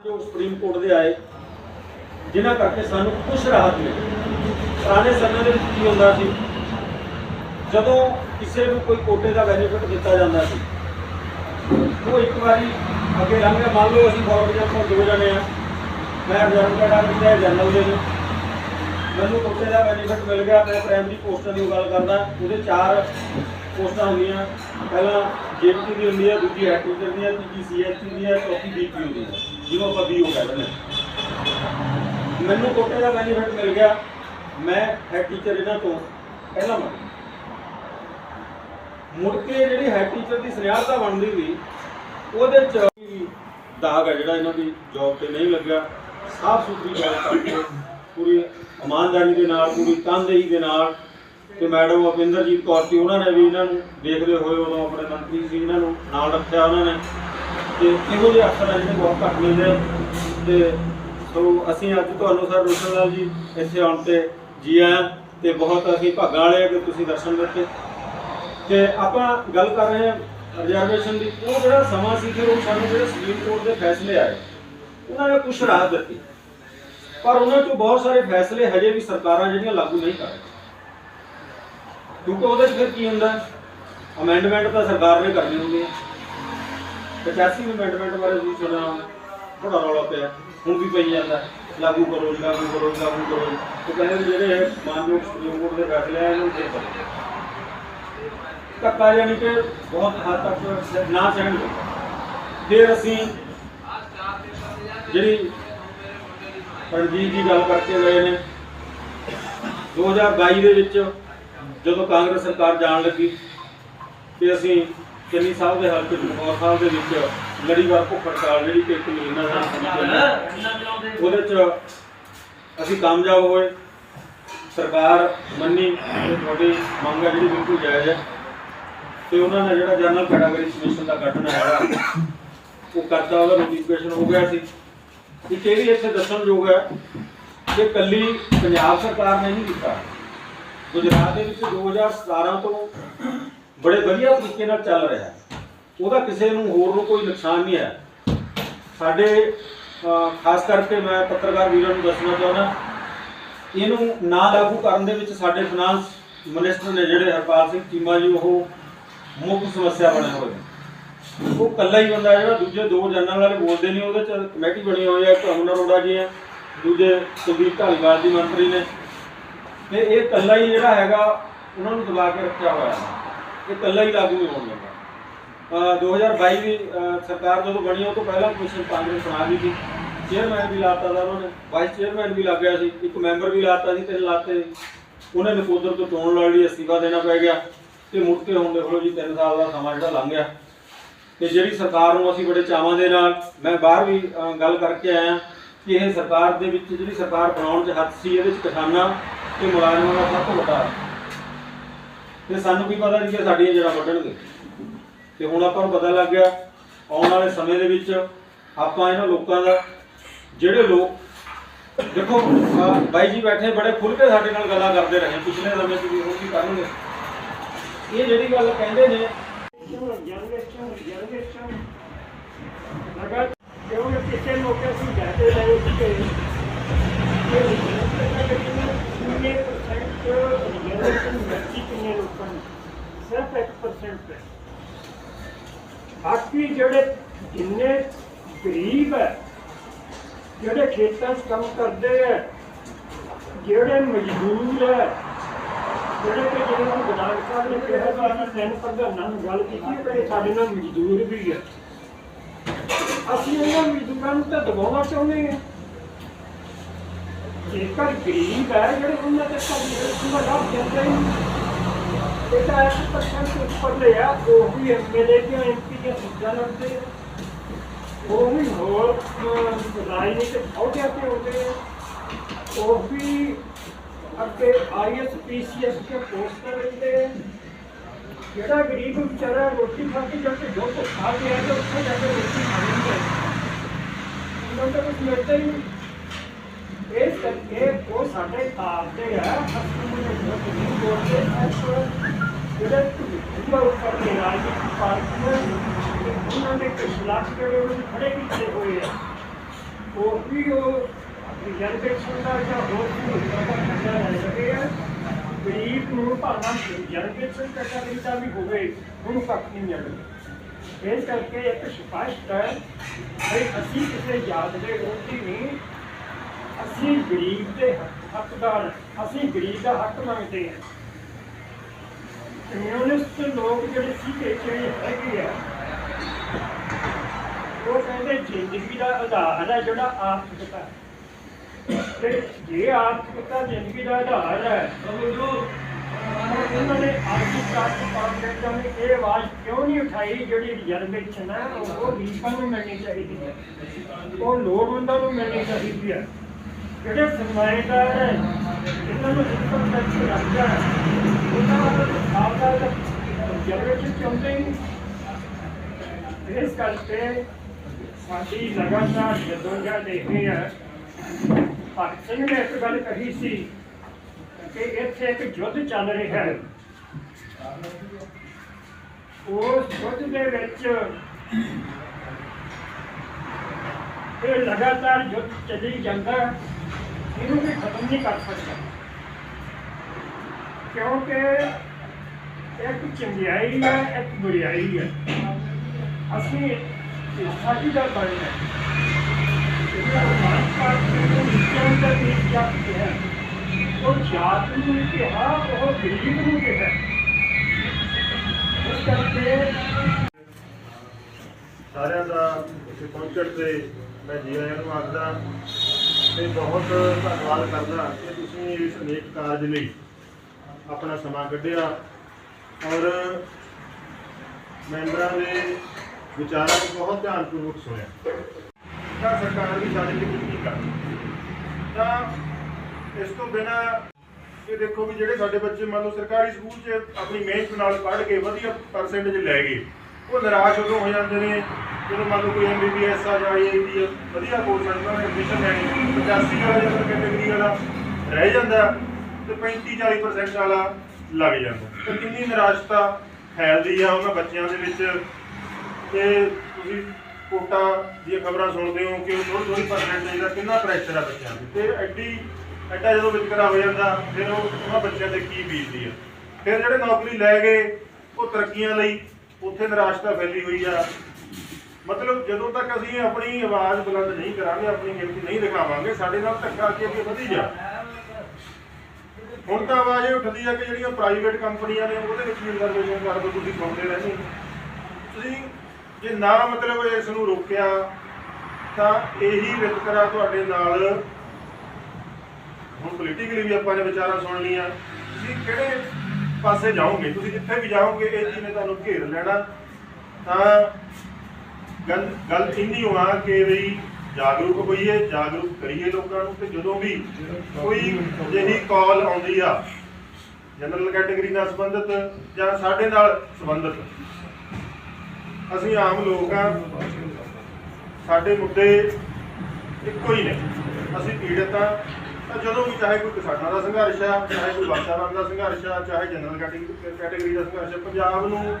ਜੋ supreme court ਦੇ ਆਏ, ਜਿਨ੍ਹਾਂ ਕਰਕੇ ਸਾਨੂੰ ਕੁਝ ਰਾਹਤ ਮਿਲੀ। ਪੁਰਾਣੇ ਸਮੇਂ ਦੇ ਵਿੱਚ ਕੀ ਹੁੰਦਾ ਸੀ? ਜਦੋਂ ਕਿਸੇ ਨੂੰ ਕੋਈ ਕੋਟੇ ਦਾ ਬੈਨੀਫਿਟ ਦਿੱਤਾ ਜਾਂਦਾ ਸੀ, ਉਹ ਇੱਕ ਵਾਰੀ ਅੱਗੇ ਲੰਘ ਗਿਆ। ਮੰਨ ਲਓ ਅਸੀਂ ਫੋਰ ਐਗਜ਼ਾਮਪਲ ਦੋ ਜਣੇ ਆ। ਮੈਂ ਰਿਜ਼ਰਵ ਕੈਡਰ ਕੀਤਾ ਜਨਰਲ ਦੇ ਨੂੰ। ਮੈਨੂੰ ਕੋਟੇ ਦਾ ਬੈਨੀਫਿਟ ਮਿਲ ਗਿਆ। ਮੈਂ ਪ੍ਰਾਇਮਰੀ ਪੋਸਟਾਂ ਦੀ ਗੱਲ ਕਰਦਾ। ਉਹਦੇ ਚਾਰ ਪੋਸਟਾਂ ਹੁੰਦੀਆਂ। ਪਹਿਲਾਂ ਜੇਪੀ ਦੀ ਹੁੰਦੀ ਹੈ ਦੂਜੀ ਹੈਡ ਟੀਚਰ ਦੀ ਹੈ ਤੀਜੀ ਸੀਐਸਟੀ ਦੀ ਹੈ ਚੌਥੀ ਬੀਪੀਓ ਦੀ ਹੈ ਜਿਹਨੂੰ ਆਪਾਂ ਬੀਓ ਕਹਿੰਦੇ ਨੇ ਮੈਨੂੰ ਕੋਟੇ ਦਾ ਬੈਨੀਫਿਟ ਮਿਲ ਗਿਆ। ਮੈਂ ਹੈਡ ਟੀਚਰ ਇਹਨਾਂ ਤੋਂ ਪਹਿਲਾਂ ਬਣ ਮੁੜ ਕੇ ਜਿਹੜੀ ਹੈਡ ਟੀਚਰ ਦੀ ਸਨਿਆਰਤਾ ਬਣਦੀ ਗਈ ਉਹਦੇ ਚ ਵੀ ਦਾਗ ਹੈ ਜਿਹੜਾ ਇਹਨਾਂ ਦੀ ਜੌਬ ਤੇ ਨਹੀਂ ਲੱਗਿਆ। ਸਾਫ਼ ਸੁਥਰੀ ਜੌਬ ਕਰਕੇ ਪੂਰੀ ਇਮਾਨਦਾਰੀ ਦੇ ਨਾਲ, ਪੂਰੀ ਤਨਦੇਹੀ ਦੇ ਨਾਲ ਤੇ ਮੈਡਮ ਅਪਿੰਦਰਜੀਤ ਕੌਰ ਸੀ, ਉਹਨਾਂ ਨੇ ਵੀ ਇਹਨਾਂ ਨੂੰ ਦੇਖਦੇ ਹੋਏ ਉਦੋਂ ਆਪਣੇ ਮੰਤਰੀ ਸੀ, ਇਹਨਾਂ ਨੂੰ ਨਾਲ ਰੱਖਿਆ ਉਹਨਾਂ ਨੇ। ਤੇ ਇਹੋ ਜਿਹੇ ਅਫਸਰ ਆ ਜਿਹੜੇ ਬਹੁਤ ਘੱਟ ਮਿਲਦੇ ਆ? ਤੇ ਸੋ ਅਸੀਂ ਅੱਜ ਤੁਹਾਨੂੰ ਸਰ ਰੋਸ਼ਨ ਲਾਲ ਜੀ ਇੱਥੇ ਆਉਣ ਤੇ ਜੀ ਆਇਆਂ ਤੇ ਬਹੁਤ ਅਸੀਂ ਭਾਗਾਂ ਵਾਲੇ ਆ ਕਿ ਤੁਸੀਂ ਦਰਸ਼ਨ ਦਿੱਤੇ। ਤੇ ਆਪਾਂ ਗੱਲ ਕਰ ਰਹੇ ਹਾਂ ਰਿਜ਼ਰਵੇਸ਼ਨ ਦੀ। ਉਹ ਜਿਹੜਾ ਸਮਾਂ ਸੀ ਕਿ ਉਹ ਸਾਨੂੰ ਜਿਹੜੇ ਸੁਪਰੀਮ ਕੋਰਟ ਦੇ ਫੈਸਲੇ ਆਏ, ਉਹਨਾਂ ਨੇ ਕੁਝ ਰਾਹਤ ਦਿੱਤੀ। ਪਰ ਉਹਨਾਂ ਚੋਂ ਬਹੁਤ ਸਾਰੇ ਫੈਸਲੇ ਹਜੇ ਵੀ ਸਰਕਾਰਾਂ ਜਿਹੜੀਆਂ ਲਾਗੂ ਨਹੀਂ ਕਰ ਰਹੀਆਂ। ਕਿਉਂਕਿ ਉਹਦੇ 'ਚ ਫਿਰ ਕੀ ਹੁੰਦਾ? ਅਮੈਂਡਮੈਂਟ ਤਾਂ ਸਰਕਾਰ ਨੇ ਕਰਨੀ ਹੁੰਦੀ ਹੈ। 85 ਅਮੈਂਡਮੈਂਟ ਬਾਰੇ ਵੀ ਸੁਣਿਆ ਬੜਾ ਰੌਲਾ ਪਿਆ। ਹੁਣ ਵੀ ਪਈ ਜਾਂਦਾ ਲਾਗੂ ਕਰੋ ਜੀ, ਲਾਗੂ ਕਰੋ ਜੀ, ਲਾਗੂ ਕਰੋ ਜੀ। ਉਹ ਕਹਿੰਦੇ ਵੀ ਜਿਹੜੇ ਮਾਨਯੋਗ ਸੁਪਰੀਮ ਕੋਰਟ ਦੇ ਫੈਸਲੇ ਆ ਇਹਨੂੰ ਦੇ ਦਿਓ ਧੱਕਾ ਯਾਨੀ ਕਿ ਬਹੁਤ ਹੱਦ ਤੱਕ ਨਾ ਸਹਿਣਗੇ ਫਿਰ ਅਸੀਂ ਜਿਹੜੀ ਰਣਜੀਤ ਜੀ ਗੱਲ ਕਰਕੇ ਗਏ ਨੇ 2022 ਦੇ ਵਿੱਚ ਜਦੋਂ ਕਾਂਗਰਸ ਸਰਕਾਰ ਜਾਣ ਲੱਗੀ ਤੇ ਅਸੀਂ ਚੰਨੀ ਸਾਹਿਬ ਦੇ ਹਲਕੇ ਚਮਕੌਰ ਸਾਹਿਬ ਦੇ ਵਿੱਚ ਲੜੀਵਾਰ ਭੁੱਖ ਹੜਤਾਲ ਜਿਹੜੀ ਕਿ ਇੱਕ ਮਹੀਨਾ ਦਾ ਸਮਾਂ ਉਹਦੇ ਚ ਅਸੀਂ ਕਾਮਯਾਬ ਹੋਏ। ਸਰਕਾਰ ਮੰਨੀ ਤੇ ਤੁਹਾਡੀ ਮੰਗ ਹੈ ਜਿਹੜੀ ਬਿਲਕੁਲ ਜਾਇਜ਼ ਹੈ। ਤੇ ਉਹਨਾਂ ਨੇ ਜਿਹੜਾ ਜਨਰਲ ਕੈਟਾਗਰੀ ਕਮਿਸ਼ਨ ਦਾ ਗਠਨ ਹੈਗਾ ਉਹ ਕਰਤਾ ਉਹਦਾ ਨੋਟੀਫਿਕੇਸ਼ਨ ਹੋ ਗਿਆ ਸੀ। ਇਹ ਵੀ ਇੱਥੇ ਦੱਸਣਯੋਗ ਹੈ ਕਿ ਕੱਲੀ ਪੰਜਾਬ ਸਰਕਾਰ ਨੇ ਨਹੀਂ ਕੀਤਾ। ਗੁਜਰਾਤ ਦੇ ਵਿੱਚ 2017 ਤੋਂ ਬੜੇ ਵਧੀਆ ਤਰੀਕੇ ਨਾਲ ਚੱਲ ਰਿਹਾ ਹੈ। ਉਹਦਾ ਕਿਸੇ ਨੂੰ ਹੋਰ ਨੂੰ ਕੋਈ ਨੁਕਸਾਨ ਨਹੀਂ ਹੈ। ਸਾਡੇ ਖਾਸ ਕਰਕੇ ਮੈਂ ਪੱਤਰਕਾਰ ਵੀਰਾਂ ਨੂੰ ਦੱਸਣਾ ਚਾਹੁੰਦਾ, ਇਹਨੂੰ ਨਾ ਲਾਗੂ ਕਰਨ ਦੇ ਵਿੱਚ ਸਾਡੇ ਫਾਈਨਾਂਸ ਮਿਨਿਸਟਰ ਨੇ ਜਿਹੜੇ ਹਰਪਾਲ ਸਿੰਘ ਚੀਮਾ ਜੀ, ਉਹ ਮੁੱਖ ਸਮੱਸਿਆ ਬਣੇ ਹੋਏ ਨੇ। ਉਹ ਕੱਲਾ ਹੀ ਬੰਦਾ ਜਿਹੜਾ ਦੂਜੇ ਦੋ ਜਨਰਲ ਵਾਲੇ ਬੋਲਦੇ ਨਹੀਂ, ਉਹਦੇ ਚ ਕਮੇਟੀ ਬਣੀ ਹੋਈ ਹੈ, ਇੱਕ ਅਮਨ ਅਰੋੜਾ ਜੀ ਹੈ, ਦੂਜੇ ਕੁਲਦੀਪ ਢਾਲੀਵਾਲ ਜੀ ਮੰਤਰੀ ਨੇ। ਤੇ ਇਹ ਕੱਲਾ ਹੀ ਜਿਹੜਾ ਹੈਗਾ, ਉਹਨਾਂ ਨੂੰ ਦਬਾ ਕੇ ਰੱਖਿਆ ਹੋਇਆ ਹੈ। ਇਹ ਇਕੱਲਾ ਹੀ ਲਾਗੂ ਨਹੀਂ ਹੋਣ ਦਿੰਦਾ ਅਹ 2022 ਦੀ ਸਰਕਾਰ ਜਦੋਂ ਬਣੀ, ਉਹ ਤੋਂ ਪਹਿਲਾਂ ਕਮਿਸ਼ਨ ਕਾਂਗਰਸ ਬਣਾ ਗਈ ਸੀ। ਚੇਅਰਮੈਨ ਵੀ ਲਾਤਾ ਦਾ ਉਹਨਾਂ। ਨੇ ਵਾਈਸ ਚੇਅਰਮੈਨ ਵੀ ਲੱਗ ਗਿਆ ਸੀ। ਇੱਕ ਮੈਂਬਰ ਵੀ ਲਾਤਾ ਸੀ ਤਿੰਨ ਲਾਤੇ ਉਹਨੇ ਨਕੋਦਰ ਤੋਂ ਚੋਣ ਲੜ ਲਈ, ਅਸਤੀਫਾ ਦੇਣਾ ਪੈ ਗਿਆ। ਤੇ ਮੁੜ ਕੇ ਹੁਣ ਦੇਖ ਲਓ ਜੀ 3 ਸਾਲ ਦਾ ਸਮਾਂ ਜਿਹੜਾ ਲੰਘ ਗਿਆ। ਤੇ ਜਿਹੜੀ ਸਰਕਾਰ ਨੂੰ ਅਸੀਂ ਬੜੇ ਚਾਵਾਂ ਦੇ ਨਾਲ, ਮੈਂ ਬਾਹਰ ਵੀ ਗੱਲ ਕਰਕੇ ਆਇਆ ਕਿ ਇਹ ਸਰਕਾਰ ਦੇ ਵਿੱਚ ਜਿਹੜੀ ਸਰਕਾਰ ਬਣਾਉਣ 'ਚ ਹੱਥ ਸੀ, ਇਹਦੇ 'ਚ ਕਿਸਾਨਾਂ ਤੇ ਮੁਲਾਜ਼ਮਾਂ ਦਾ ਸਭ ਤੋਂ ਵੱਡਾ ਤੇ ਸਾਨੂੰ ਕੀ ਪਤਾ ਸੀ ਕਿ ਸਾਡੀਆਂ ਜੜ੍ਹਾਂ ਵੱਢਣਗੇ। ਤੇ ਹੁਣ ਆਪਾਂ ਨੂੰ ਪਤਾ ਲੱਗ ਗਿਆ, ਆਉਣ ਵਾਲੇ ਸਮੇਂ ਦੇ ਵਿੱਚ ਆਪਾਂ ਇਹਨਾਂ ਲੋਕਾਂ ਦਾ, ਜਿਹੜੇ ਲੋਕ ਦੇਖੋ ਬਾਈ ਜੀ ਬੈਠੇ, ਬੜੇ ਖੁੱਲ ਕੇ ਸਾਡੇ ਨਾਲ ਗੱਲਾਂ ਕਰਦੇ ਰਹੇ, ਪਿਛਲੇ ਸਮੇਂ 'ਚ ਵੀ ਉਹ ਕੀ ਕਰਨਗੇ। ਇਹ ਜਿਹੜੀ ਗੱਲ ਕਹਿੰਦੇ ਨੇ ਲਗਾ ਕਿਉਂ ਕਿਸੇ ਮੌਕੇ ਸੀ ਜਾਤੇ ਰਹੇ ਕਿ ਇਹ ਕਿੰਨੇ ਪਰਸੈਂਟ ਰਿਜ਼ਰਵੇਸ਼ਨ ਮਿਲਦੀ ਕਿੰਨੇ ਲੋਕਾਂ ਨੂੰ ਸਿਰਫ 1% ਹੈ ਬਾਕੀ ਜਿਹੜੇ ਜਿੰਨੇ ਗਰੀਬ ਹੈ, ਜਿਹੜੇ ਖੇਤਾਂ 'ਚ ਕੰਮ ਕਰਦੇ ਹੈ, ਜਿਹੜੇ ਮਜ਼ਦੂਰ ਹੈ, ਜਿਹੜੇ ਕਿ ਜਿਹਨਾਂ ਨੂੰ ਵਿਧਾਨ ਸਾਹਿਬ ਨੇ ਕਿਹਾ ਕਿ ਅਸੀਂ ਤਿੰਨ ਪ੍ਰਧਾਨਾਂ ਨਾਲ ਗੱਲ ਕੀਤੀ ਹੈ ਕਿ ਸਾਡੇ ਨਾਲ ਮਜ਼ਦੂਰ ਵੀ ਹੈ। ਅਸੀਂ ਉਹਨਾਂ ਮਜ਼ਦੂਰਾਂ ਨੂੰ ਤਾਂ ਦਬਾਉਣਾ ਚਾਹੁੰਦੇ ਹਾਂ। ਜੇਕਰ ਗਰੀਬ ਹੈ, ਜਿਹੜੇ ਉਹਨਾਂ ਤੇ ਤਾਂ ਦਾ ਲਾਭ ਦਿੰਦੇ ਹੀ ਨਹੀਂ। ਇਹ ਤਾਂ ਇੱਕ ਪਰਸੈਂਟ ਤੋਂ ਉੱਪਰ ਲਿਆ ਉਹ ਵੀ ਐਮਐਲਏ ਦੀਆਂ ਐਮਪੀ ਦੀਆਂ ਸੀਟਾਂ ਲੜਦੇ ਆ। ਉਹ ਵੀ ਹੋਰ ਅਹ, ਰਾਜਨੀਤਿਕ ਅਹੁਦਿਆਂ ਤੇ ਹੁੰਦੇ ਆ ਉਹ ਵੀ ਅੱਗੇ ਆਈਐਸ ਪੀਸੀਐਸ ਕੇ ਪੋਸਟਰ ਰਹਿੰਦੇ ਆ। ਜਿਹੜਾ ਗਰੀਬ ਵਿਚਾਰਾ ਰੋਟੀ ਖਾ ਕੇ ਜਾ ਕੇ ਦੋ ਤੋਂ ਖਾ ਕੇ ਆਇਆ ਤਾਂ ਉੱਥੇ ਜਾ ਕੇ ਰੋਟੀ ਖਾਣੀ ਹੈ ਉਹਨਾਂ ਨੂੰ ਤਾਂ ਕੁਝ ਮਿਲਦਾ ਹੀ ਨਹੀਂ ਇਸ ਕਰਕੇ ਉਹ ਸਾਡੇ ਆਪਦੇ ਆ ਅਸੀਂ ਨੂੰ ਨਹੀਂ ਬੋਲਦੇ ਐਸ ਜਿਹੜੇ ਦੂਜਾ ਉੱਪਰ ਦੇ ਰਾਜਨੀਤਿਕ ਪਾਰਟੀਆਂ ਦੇ ਉਹਨਾਂ ਨੇ ਕੁਝ ਜਿਹੜੇ ਉਹਨਾਂ ਖੜੇ ਕੀਤੇ ਹੋਏ ਆ। ਉਹ ਵੀ ਉਹ ਰਿਜ਼ਰਵੇਸ਼ਨ ਦਾ ਜਾਂ ਹੋਰ ਕੋਈ ਦਾ ਖਰਚਾ ਸਕੇ ਆ, ਗਰੀਬ ਨੂੰ ਭਾਵੇਂ ਰਿਜ਼ਰਵੇਸ਼ਨ ਕੈਟਾਗਰੀ ਦਾ ਵੀ ਹੋਵੇ, ਉਹਨੂੰ ਕੱਖ ਨਹੀਂ ਮਿਲਦਾ। ਇਸ ਕਰਕੇ ਇੱਕ ਸਪਸ਼ਟ ਹੈ ਕਿ ਅਸੀਂ ਕਿਸੇ ਯਾਦ ਦੇ ਵਿਰੋਧੀ ਨਹੀਂ ਅਸੀਂ ਗਰੀਬ ਦੇ ਹੱਕਦਾਰ ਅਸੀਂ ਗਰੀਬ ਦਾ ਹੱਕ ਮੰਗਦੇ ਹਾਂ। ਕਮਿਊਨਿਸਟ ਲੋਕ ਜਿਹੜੇ ਸੀਗੇ ਜਿਹੜੇ ਹੈਗੇ ਆ, ਉਹ ਕਹਿੰਦੇ ਜ਼ਿੰਦਗੀ ਦਾ ਆਧਾਰ ਹੈ ਜਿਹੜਾ ਆਰਥਿਕਤਾ ਤੇ ਜੇ ਆਰਥਿਕਤਾ ਜ਼ਿੰਦਗੀ ਦਾ ਆਧਾਰ ਹੈ ਉਹਨਾਂ ਨੇ ਆਰਥਿਕ ਕਾਰਜ ਪਾਰਟੀਆਂ ਨੇ ਇਹ ਆਵਾਜ਼ ਕਿਉਂ ਨਹੀਂ ਉਠਾਈ ਜਿਹੜੀ ਰਿਜ਼ਰਵੇਸ਼ਨ ਹੈ, ਉਹ ਗਰੀਬਾਂ ਨੂੰ ਮਿਲਣੀ ਚਾਹੀਦੀ ਹੈ। ਉਹ ਲੋੜਵੰਦਾਂ ਨੂੰ ਮਿਲਣੀ ਚਾਹੀਦੀ ਹੈ। ਜਿਹੜੇ ਸਰਮਾਏਦਾਰ ਹੈ, ਇਹਨਾਂ ਨੂੰ ਇਨਕਮ ਟੈਕਸ ਲੱਗਦਾ ਹੈ। ਉਹਨਾਂ ਨੂੰ ਆਪਦਾ ਰਿਜ਼ਰਵੇਸ਼ਨ ਚਾਹੁੰਦੇ ਹੀ ਇਸ ਕਰਕੇ ਸਾਡੀ ਲਗਾਤਾਰ ਜਦੋਂਜਾ ਦੇਖਦੇ ਆ ਭਗਤ ਸਿੰਘ ਨੇ ਇੱਕ ਗੱਲ ਕਹੀ ਸੀ ਕਿ ਇੱਥੇ ਇੱਕ ਯੁੱਧ ਚੱਲ ਰਿਹਾ ਹੈ। ਉਸ ਯੁੱਧ ਦੇ ਵਿੱਚ ਇਹ ਲਗਾਤਾਰ ਯੁੱਧ ਚੱਲੀ ਜਾਂਦਾ ਹੈ। ਇਹਨੂੰ ਵੀ ਖਤਮ ਨਹੀਂ ਕਰ ਸਕਦਾ। ਕਿਉਂਕਿ ਇੱਕ ਚੰਗਿਆਈ ਹੈ, ਇੱਕ ਬੁਰੀਆਈ ਹੈ। ਅਸੀਂ ਸਾਡੀ ਦਾ ਬਣਨਾ ਜਿਹੜਾ ਮਾਨ ਨੂੰ ਨਿਸ਼ਚੈ ਦਾ ਵੀ ਜੱਟ ਹੈ। ਉਹ ਜਾਤ ਨੂੰ ਕਿਹਾ, ਉਹ ਗਰੀਬ ਨੂੰ ਕਿਹਾ। ਇਸ ਕਰਕੇ ਸਾਰਿਆਂ ਦਾ ਇੱਥੇ ਪਹੁੰਚਣ ਤੇ ਮੈਂ ਜੀ ਆਇਆਂ ਨੂੰ ਆਖਦਾ ਤੇ ਬਹੁਤ ਧੰਨਵਾਦ ਕਰਦਾ ਕਿ ਤੁਸੀਂ ਇਸ ਨੇਕ ਕਾਰਜ ਲਈ ਆਪਣਾ ਸਮਾਂ ਕੱਢਿਆ ਔਰ ਮੈਂਬਰਾਂ ਦੇ ਵਿਚਾਰਾਂ ਨੂੰ ਬਹੁਤ ਧਿਆਨਪੂਰਵਕ ਸੁਣਿਆ। ਤਾਂ ਸਰਕਾਰ ਵੀ ਸਾਡੇ ਲਈ ਕੀ ਕਰਦੀ। ਤਾਂ ਇਸ ਤੋਂ ਬਿਨਾ ਇਹ ਦੇਖੋ ਵੀ ਜਿਹੜੇ ਸਾਡੇ ਬੱਚੇ ਮੰਨ ਲਓ ਸਰਕਾਰੀ ਸਕੂਲ 'ਚ ਆਪਣੀ ਮਿਹਨਤ ਨਾਲ ਪੜ੍ਹ ਕੇ ਵਧੀਆ ਪਰਸੈਂਟੇਜ ਲੈ ਗਏ, ਉਹ ਨਿਰਾਸ਼ ਉਦੋਂ ਹੋ ਜਾਂਦੇ ਨੇ ਜਦੋਂ ਮੰਨ ਲਓ ਕੋਈ ਐਮਬੀਬੀਐਸ ਆ ਜਾਂ ਆਈਆਈਟੀ ਵਧੀਆ ਕੋਰਸ ਆ, ਉਹਨਾਂ ਨੇ ਐਡਮਿਸ਼ਨ ਲੈਣੀ। 85 ਵਾਲਾ ਜਾਂ ਕੈਟਾਗਰੀ ਵਾਲਾ ਰਹਿ ਜਾਂਦਾ ਤੇ 35 40% ਵਾਲਾ ਲੱਗ ਜਾਂਦਾ। ਤੇ ਕਿੰਨੀ ਨਿਰਾਸ਼ਤਾ ਫੈਲਦੀ ਆ ਉਹਨਾਂ ਬੱਚਿਆਂ ਦੇ ਵਿੱਚ। ਤੇ ਤੁਸੀਂ ਕੋਟਾ ਦੀਆਂ ਖਬਰਾਂ ਸੁਣਦੇ ਹੋ ਕਿ ਉਹ ਥੋੜੀ ਥੋੜੀ ਪਰਸੈਂਟੇਜ ਦਾ ਕਿੰਨਾ ਪ੍ਰੈਸ਼ਰ ਆ ਬੱਚਿਆਂ ਤੇ। ਤੇ ਐਡੀ, ਐਡਾ ਜਦੋਂ ਵਿਤਕਰਾ ਹੋ ਜਾਂਦਾ, ਫਿਰ ਉਹ ਉਹਨਾਂ ਬੱਚਿਆਂ ਤੇ ਕੀ ਬੀਜਦੀ ਆ? ਫਿਰ ਜਿਹੜੇ ਨੌਕਰੀ ਲੈ ਗਏ, ਉਹ ਤਰੱਕੀਆਂ ਲਈ ਉੱਥੇ ਨਿਰਾਸ਼ਤਾ ਫੈਲੀ ਹੋਈ ਆ। ਮਤਲਬ ਜਦੋਂ ਤੱਕ ਅਸੀਂ ਆਪਣੀ ਆਵਾਜ਼ ਬੁਲੰਦ ਨਹੀਂ ਕਰਾਂਗੇ, ਆਪਣੀ ਗਿਣਤੀ ਨਹੀਂ ਦਿਖਾਵਾਂਗੇ, ਸਾਡੇ ਨਾਲ ਧੱਕਾ ਅੱਗੇ ਅੱਗੇ ਵਧੀ ਜਾ। ਹੁਣ ਤਾਂ ਆਵਾਜ਼ ਇਹ ਉੱਠਦੀ ਆ ਕਿ ਜਿਹੜੀਆਂ ਪ੍ਰਾਈਵੇਟ ਕੰਪਨੀਆਂ ਨੇ, ਉਹਦੇ ਵਿੱਚ ਵੀ ਰਿਜ਼ਰਵੇਸ਼ਨ ਕਰ ਦਿਓ ਤੁਸੀਂ ਸੁਣਦੇ ਰਹਿੰਦੇ ਤੁਸੀਂ ਜੇ ਨਾ ਮਤਲਬ ਇਸ ਨੂੰ ਰੋਕਿਆ, ਤਾਂ ਇਹੀ ਵਿਤਕਰਾ ਤੁਹਾਡੇ ਨਾਲ ਹੁਣ ਪੋਲੀਟੀਕਲੀ ਵੀ ਆਪਾਂ ਨੇ ਵਿਚਾਰਾਂ ਸੁਣ ਲੀਆਂ ਤੁਸੀਂ ਕਿਹੜੇ ਪਾਸੇ ਜਾਓਗੇ? ਤੁਸੀਂ ਜਿੱਥੇ ਵੀ ਜਾਓਗੇ, ਇਹ ਚੀਜ਼ ਨੇ ਤੁਹਾਨੂੰ ਘੇਰ ਲੈਣਾ। ਤਾਂ ਗੱਲ ਗੱਲ ਇੰਨੀ ਹੋਆ ਕਿ ਵੀ ਜਾਗਰੂਕ ਹੋਈਏ, ਜਾਗਰੂਕ ਕਰੀਏ ਲੋਕਾਂ ਨੂੰ ਤੇ ਜਦੋਂ ਵੀ ਕੋਈ ਅਜਿਹੀ ਕਾਲ ਆਉਂਦੀ ਆ ਜਨਰਲ ਕੈਟਾਗਰੀ ਨਾਲ ਸੰਬੰਧਿਤ ਜਾਂ ਸਾਡੇ ਨਾਲ ਸੰਬੰਧਿਤ, ਅਸੀਂ ਆਮ ਲੋਕ ਆ, ਸਾਡੇ ਮੁੱਦੇ ਇੱਕੋ ਹੀ ਨੇ। ਅਸੀਂ ਪੀੜਤ ਆ, ਤਾਂ ਜਦੋਂ ਵੀ ਚਾਹੇ ਕੋਈ ਕਿਸਾਨਾਂ ਦਾ ਸੰਘਰਸ਼ ਆ, ਚਾਹੇ ਕੋਈ ਵਾਤਾਵਰਣ ਦਾ ਸੰਘਰਸ਼ ਆ, ਚਾਹੇ ਜਨਰਲ ਕੈਟਾਗਰੀ ਕੈਟਾਗਰੀ ਦਾ ਸੰਘਰਸ਼ ਆ, ਪੰਜਾਬ ਨੂੰ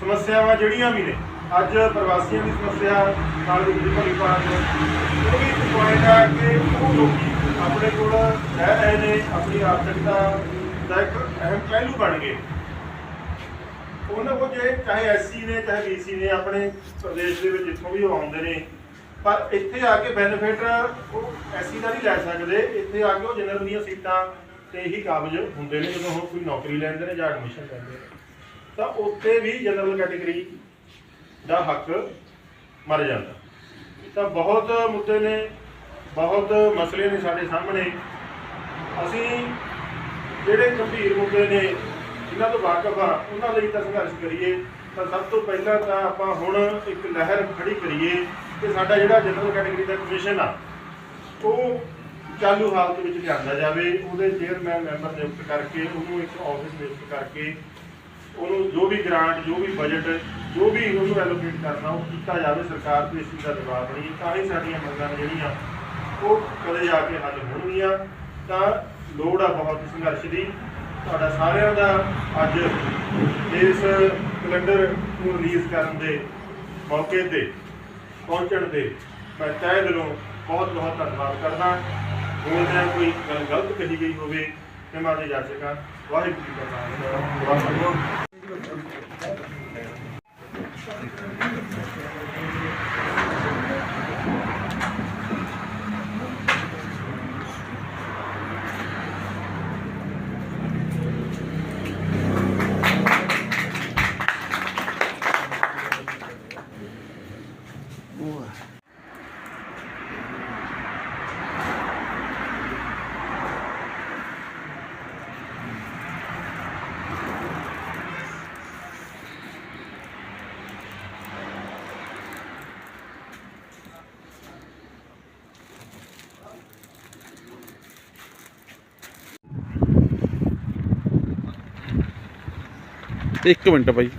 ਸਮੱਸਿਆਵਾਂ ਜਿਹੜੀਆਂ ਵੀ ਨੇ ਅੱਜ ਪ੍ਰਵਾਸੀਆਂ ਦੀ ਸਮੱਸਿਆ ਨਾਲ ਦੀ ਭਲੀ ਪਾਤ ਉਹ ਵੀ ਪੁਆਇੰਟ ਆ ਕਿ ਉਹ ਲੋਕੀ ਆਪਣੇ ਕੋਲ ਰਹਿ ਰਹੇ ਨੇ, ਆਪਣੀ ਆਰਥਿਕਤਾ ਦਾ ਇੱਕ ਅਹਿਮ ਪਹਿਲੂ ਬਣ ਗਏ। ਉਹਨਾਂ ਕੋਲ ਜੇ ਚਾਹੇ ਐਸਸੀ ਨੇ, ਚਾਹੇ ਬੀਸੀ ਨੇ, ਆਪਣੇ ਪ੍ਰਦੇਸ਼ ਦੇ ਵਿੱਚ ਜਿੱਥੋਂ ਵੀ ਉਹ ਆਉਂਦੇ ਨੇ, ਪਰ ਇੱਥੇ ਆ ਕੇ ਬੈਨੀਫਿਟ ਉਹ ਐਸਸੀ ਦਾ ਨਹੀਂ ਲੈ ਸਕਦੇ। ਇੱਥੇ ਆ ਕੇ ਉਹ ਜਨਰਲ ਦੀਆਂ ਸੀਟਾਂ ਤੇ ਹੀ ਕਾਬਜ ਹੁੰਦੇ ਨੇ, ਜਦੋਂ ਹੁਣ ਕੋਈ ਨੌਕਰੀ ਲੈਂਦੇ ਨੇ ਜਾਂ ਐਡਮਿਸ਼ਨ ਲੈਂਦੇ ਨੇ। ਤਾਂ ਉੱਥੇ ਵੀ ਜਨਰਲ ਕੈਟੇਗਰੀ ਦਾ ਹੱਕ ਮਰ ਜਾਂਦਾ। ਤਾਂ ਬਹੁਤ ਮੁੱਦੇ ਨੇ, ਬਹੁਤ ਮਸਲੇ ਨੇ ਸਾਡੇ ਸਾਹਮਣੇ। ਅਸੀਂ ਜਿਹੜੇ ਗੰਭੀਰ ਮੁੱਦੇ ਨੇ, ਜਿਨ੍ਹਾਂ ਤੋਂ ਵਾਕਫ ਆ, ਉਹਨਾਂ ਲਈ ਤਾਂ ਸੰਘਰਸ਼ ਕਰੀਏ। ਤਾਂ ਸਭ ਤੋਂ ਪਹਿਲਾਂ ਤਾਂ ਆਪਾਂ ਹੁਣ ਇੱਕ ਲਹਿਰ ਖੜੀ ਕਰੀਏ ਕਿ ਸਾਡਾ ਜਿਹੜਾ ਜਨਰਲ ਕੈਟਾਗਰੀ ਦਾ ਕਮਿਸ਼ਨ ਆ, ਉਹ ਚਾਲੂ ਹਾਲਤ ਵਿੱਚ ਲਿਆਂਦਾ ਜਾਵੇ। ਉਹਦੇ ਚੇਅਰਮੈਨ ਮੈਂਬਰ ਨਿਯੁਕਤ ਕਰਕੇ, ਉਹਨੂੰ ਇੱਕ ਆਫਿਸ ਨਿਯੁਕਤ ਕਰਕੇ ਉਹਨੂੰ ਜੋ ਵੀ ਗ੍ਰਾਂਟ ਜੋ ਵੀ ਬਜਟ ਜੋ ਵੀ ਉਹਨੂੰ ਐਲੋਕੇਟ ਕਰਨਾ, ਉਹ ਕੀਤਾ ਜਾਵੇ ਸਰਕਾਰ ਤੋਂ, ਇਸ ਚੀਜ਼ ਦਾ ਦਬਾਅ ਬਣੀ ਤਾਂ ਹੀ ਸਾਡੀਆਂ ਮੰਗਾਂ ਜਿਹੜੀਆਂ, ਉਹ ਕਦੇ ਜਾ ਕੇ ਹੱਲ ਹੋਣਗੀਆਂ। ਤਾਂ ਲੋੜ ਆ ਬਹੁਤ ਸੰਘਰਸ਼ ਦੀ। ਤੁਹਾਡਾ ਸਾਰਿਆਂ ਦਾ ਅੱਜ ਇਸ ਕੈਲੰਡਰ ਨੂੰ ਰਿਲੀਜ਼ ਕਰਨ ਦੇ ਮੌਕੇ ਤੇ ਪਹੁੰਚਣ ਦੇ ਮੈਂ ਤਹਿ ਦਿਲੋਂ ਬਹੁਤ ਬਹੁਤ ਧੰਨਵਾਦ ਕਰਦਾ ਬੋਲਦਿਆਂ ਕੋਈ ਗੱਲ ਗਲਤ ਕਹੀ ਗਈ ਹੋਵੇ ਤੇ ਮੈਂ ਜਾ ਜਾਚਕਾਂ ਵਾਹਿਗੁਰੂ ਜੀ ਕਾ ਖਾਲਸਾ। ਵਾਹਿਗੁਰੂ ਇੱਕ ਮਿੰਟ ਬਾਈ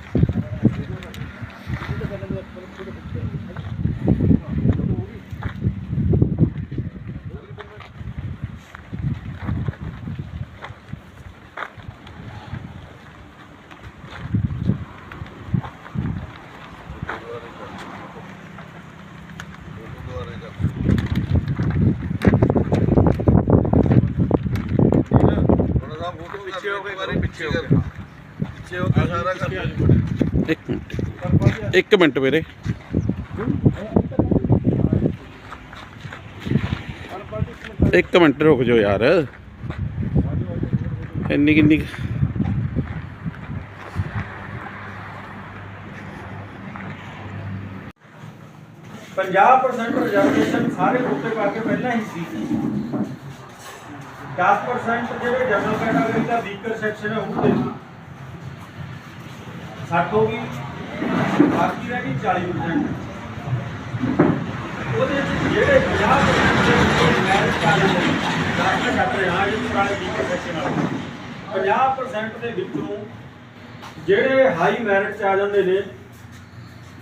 ਪਿੱਛੇ ਹੋ ਕੇ ਬਾਰੇ ਪਿੱਛੇ ਹੋ ਕੇ ਪਿੱਛੇ ਹੋ ਕੇ ਸਾਰਾ ਕਰ ਇੱਕ ਮਿੰਟ। ਇੱਕ ਮਿੰਟ ਵੀਰੇ। ਇੱਕ ਮਿੰਟ ਰੁਕ ਜਾਓ ਯਾਰ। ਇੰਨੀ ਕਿੰਨੀ ਪੰਜਾਹ 50% ਰਿਜ਼ਰਵੇਸ਼ਨ ਸਾਰੇ ਕੋਟੇ ਪਾ ਕੇ ਪਹਿਲਾਂ ਹੀ ਸੀ। 10% ਜਿਹੜੇ ਜਨਰਲ ਕੈਟਾਗਰੀ ਦਾ ਵੀਕਰ ਸੈਕਸ਼ਨ ਹੈ ਉਹ ਦੇ। 60 ਹੋ ਗਈ। ਬਾਕੀ ਰਹਿ ਗਈ 40% ਉਹਦੇ ਵਿੱਚ ਜਿਹੜੇ 50% ਦੇ ਵਿੱਚ ਮੈਰਿਟ ਕਰ ਰਹੇ ਨੇ ਰਹੇ, ਹਾਂ ਜਿਹੜੇ ਪੁਰਾਣੇ ਵੀਕਰ ਸੈਕਸ਼ਨ ਵਾਲੇ 50% ਦੇ ਵਿੱਚੋਂ ਜਿਹੜੇ ਹਾਈ ਮੈਰਿਟ ਚ ਆ ਜਾਂਦੇ ਨੇ,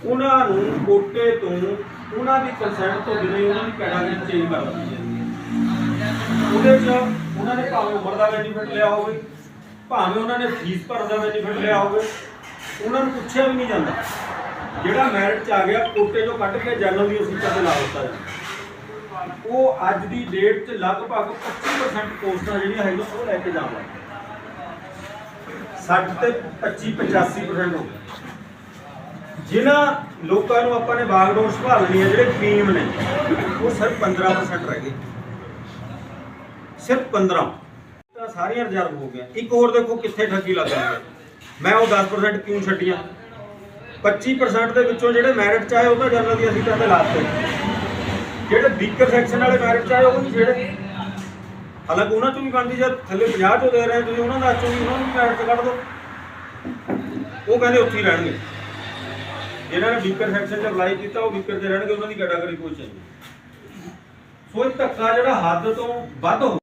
ਉਹਨਾਂ ਨੂੰ ਕੋਟੇ ਤੋਂ ਉਹਨਾਂ ਦੀ ਕੰਸੈਂਟ ਤੋਂ ਬਿਨਾਂ ਹੀ ਉਹਨਾਂ ਦੀ ਕੈਟਾਗਰੀ ਚੇਂਜ ਕਰ ਦਿੱਤੀ ਜਾਂਦੀ ਉਹਦੇ 'ਚ ਉਹਨਾਂ ਨੇ ਭਾਵੇਂ ਉਮਰ ਦਾ ਬੈਨੀਫਿਟ ਲਿਆ ਹੋਵੇ, ਭਾਵੇਂ ਉਹਨਾਂ ਨੇ ਫੀਸ ਭਰਨ ਦਾ ਬੈਨੀਫਿਟ ਲਿਆ ਹੋਵੇ ਉਹਨਾਂ ਨੂੰ ਪੁੱਛਿਆ ਵੀ ਨਹੀਂ ਜਾਂਦਾ। ਜਿਹੜਾ ਮੈਰਿਟ 'ਚ ਆ ਗਿਆ, ਕੋਟੇ 'ਚੋਂ ਕੱਢ ਕੇ ਜਨਰਲ ਦੀ ਸੀਟਾਂ ਤੇ ਲਾ ਦਿੱਤਾ ਜਾਂਦਾ ਉਹ ਅੱਜ ਦੀ ਡੇਟ 'ਚ ਲਗਭਗ 25% ਪੋਸਟਾਂ ਜਿਹੜੀਆਂ ਹੈਗੀਆਂ, ਉਹ ਲੈ ਕੇ ਜਾਣ 60 ਤੇ 25 85% ਹੋ ਗਏ। ਜਿਨ੍ਹਾਂ ਲੋਕਾਂ ਨੂੰ ਆਪਾਂ ਨੇ ਬਾਗਡੋਰ ਸੰਭਾਲਣੀ ਹੈ ਜਿਹੜੇ ਟੀਮ ਨੇ, ਉਹ ਸਿਰਫ 15% ਰਹਿ ਗਏ। ਸਿਰਫ 15 ਤਾਂ ਸਾਰੀਆਂ ਰਿਜ਼ਰਵ ਹੋ ਗਿਆ ਇੱਕ ਹੋਰ ਦੇਖੋ ਕਿੱਥੇ ਠੱਗੀ ਲੱਗ ਰਹੀ ਹੈ। ਮੈਂ ਉਹ 10% ਕਿਉਂ ਛੱਡੀਆਂ? 25% ਦੇ ਵਿੱਚੋਂ ਜਿਹੜੇ ਮੈਰਿਟ ਚ ਆਏ, ਉਹ ਤਾਂ ਜਨਰਲ ਦੀਆਂ ਸੀਟਾਂ ਤੇ ਲਾਤੇ ਜਿਹੜੇ ਵੀਕਰ ਸੈਕਸ਼ਨ ਵਾਲੇ ਮੈਰਿਟ ਚ ਉਹ ਨਹੀਂ ਜਿਹੜੇ ਹਾਲਾਂਕਿ ਉਹਨਾਂ ਚੋਂ ਵੀ ਬਣਦੀ ਜਦ ਥੱਲੇ 50 ਚੋਂ ਦੇ ਰਹੇ, ਤੁਸੀਂ ਉਹਨਾਂ ਦਾ ਚੋਂ ਵੀ ਉਹਨਾਂ ਨੂੰ ਮੈਰਿਟ ਚ ਕੱਢ ਦਿਓ ਉਹ ਕਹਿੰਦੇ ਉੱਥੇ ਹੀ ਰਹਿਣਗੇ। ਜਿਹਨਾਂ ਨੇ ਵੀਕਰ ਸੈਕਸ਼ਨ 'ਚ ਅਪਲਾਈ ਕੀਤਾ, ਉਹ ਵੀਕਰ 'ਚ ਰਹਿਣਗੇ, ਉਹਨਾਂ ਦੀ ਕੈਟਾਗਰੀ ਕੋਈ ਚਾਹੀਦੀ ਸੋ ਇਹ ਧੱਕਾ ਜਿਹੜਾ ਹੱਦ ਤੋਂ ਵੱਧ ਹੋ